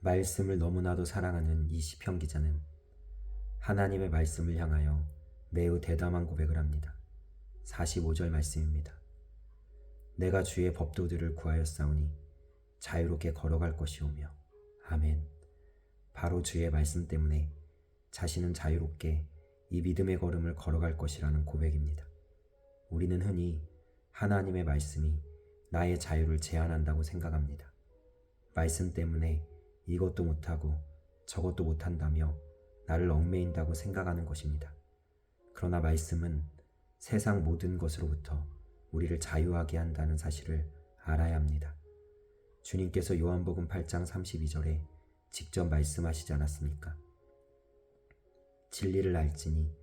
말씀을 너무나도 사랑하는 이 시편 기자는 하나님의 말씀을 향하여 매우 대담한 고백을 합니다. 45절 말씀입니다. 내가 주의 법도들을 구하였사오니 자유롭게 걸어갈 것이오며 아멘. 바로 주의 말씀 때문에 자신은 자유롭게 이 믿음의 걸음을 걸어갈 것이라는 고백입니다. 우리는 흔히 하나님의 말씀이 나의 자유를 제한한다고 생각합니다. 말씀 때문에 이것도 못하고 저것도 못한다며 나를 얽매인다고 생각하는 것입니다. 그러나 말씀은 세상 모든 것으로부터 우리를 자유하게 한다는 사실을 알아야 합니다. 주님께서 요한복음 8장 32절에 직접 말씀하시지 않았습니까? 진리를 알지니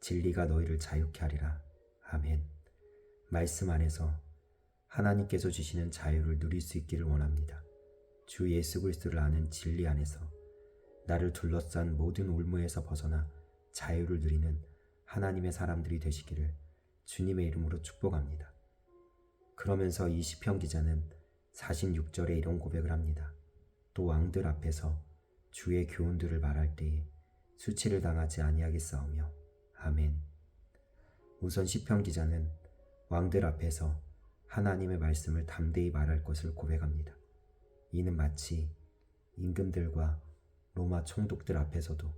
진리가 너희를 자유케 하리라. 아멘. 말씀 안에서 하나님께서 주시는 자유를 누릴 수 있기를 원합니다. 주 예수 그리스도를 아는 진리 안에서 나를 둘러싼 모든 올무에서 벗어나 자유를 누리는 하나님의 사람들이 되시기를 주님의 이름으로 축복합니다. 그러면서 이 시편 기자는 46절에 이런 고백을 합니다. 또 왕들 앞에서 주의 교훈들을 말할 때에 수치를 당하지 아니하겠사오며 아멘. 우선 시편 기자는 왕들 앞에서 하나님의 말씀을 담대히 말할 것을 고백합니다. 이는 마치 임금들과 로마 총독들 앞에서도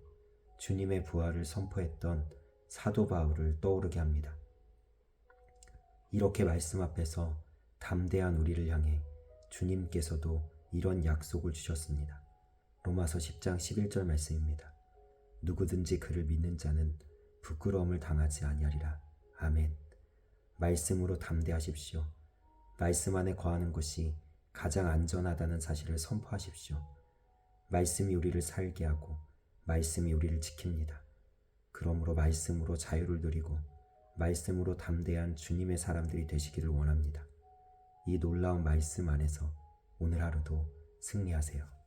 주님의 부활을 선포했던 사도 바울을 떠오르게 합니다. 이렇게 말씀 앞에서 담대한 우리를 향해 주님께서도 이런 약속을 주셨습니다. 로마서 10장 11절 말씀입니다. 누구든지 그를 믿는 자는 부끄러움을 당하지 아니하리라. 아멘. 말씀으로 담대하십시오. 말씀 안에 거하는 것이 가장 안전하다는 사실을 선포하십시오. 말씀이 우리를 살게 하고 말씀이 우리를 지킵니다. 그러므로 말씀으로 자유를 누리고 말씀으로 담대한 주님의 사람들이 되시기를 원합니다. 이 놀라운 말씀 안에서 오늘 하루도 승리하세요.